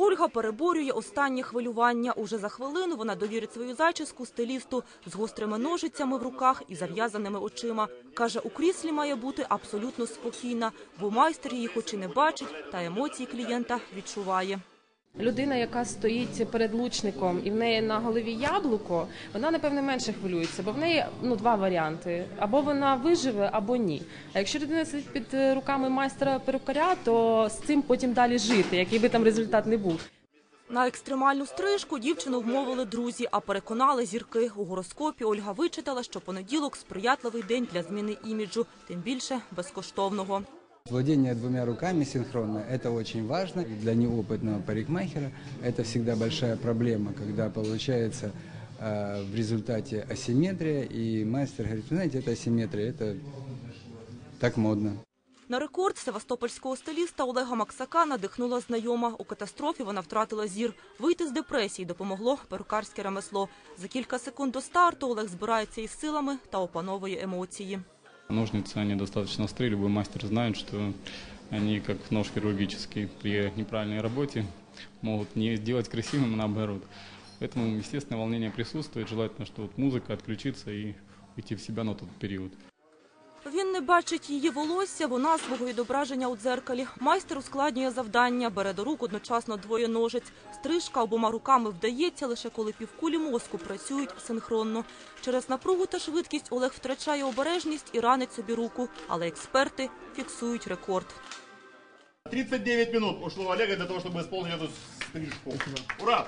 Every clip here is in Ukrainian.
Ольга переборює останнє хвилювання. Уже за хвилину вона довірить свою зачіску стилісту з гострими ножицями в руках і зав'язаними очима. Каже, у кріслі має бути абсолютно спокійна, бо майстер її хоч і не бачить, та емоції клієнта відчуває. Людина, яка стоїть перед лучником і в неї на голові яблуко, вона напевне менше хвилюється, бо в неї ну два варіанти: або вона виживе, або ні. А якщо людина сидить під руками майстра перукаря, то з цим потім далі жити, який би там результат не був. На екстремальну стрижку дівчину вмовили друзі, а переконали зірки. У гороскопі Ольга вичитала, що понеділок сприятливий день для зміни іміджу, тим більше безкоштовного. Владение двумя руками синхронно – это очень важно. И Для неопытного парикмахера это всегда большая проблема, когда получается э, в результате асимметрия, и мастер говорит, вы знаете, это асимметрия, это так модно. На рекорд севастопольського стиліста Олега Максака надихнула знайома. У катастрофі вона втратила зір. Вийти з депресії допомогло перукарське ремесло. За кілька секунд до старту Олег збирається із силами та опановує емоції. Ножницы, они достаточно острые, любой мастер знает, что они как нож хирургический при неправильной работе могут не сделать красивым, а наоборот. Поэтому, естественно, волнение присутствует. Желательно, что вот музыка отключиться и уйти в себя на тот период. Він не бачить її волосся, вона свого відображення у дзеркалі. Майстер ускладнює завдання, бере до рук одночасно двоє ножиць. Стрижка обома руками вдається лише коли півкулі мозку працюють синхронно. Через напругу та швидкість Олег втрачає обережність і ранить собі руку, але експерти фіксують рекорд. 39 минут ушло у Олега для того, чтобы исполнить эту стрижку. Ура!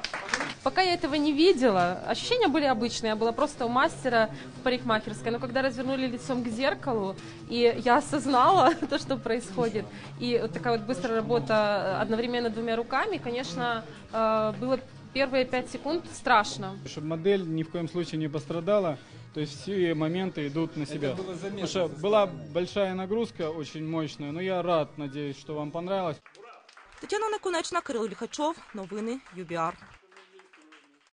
Пока я этого не видела, ощущения были обычные. Я была просто у мастера в парикмахерской. Но когда развернули лицом к зеркалу, и я осознала то, что происходит, и вот такая вот быстрая работа одновременно двумя руками, конечно, э, было первые пять секунд страшно. чтобы модель ни в коем случае не пострадала. То есть все моменты идут на себя. Потому что была большая нагрузка, очень мощная, но я рад, надеюсь, что вам понравилось. Тетяна Наконечна, Кирил Ліхачов. Новини ЮБІАР.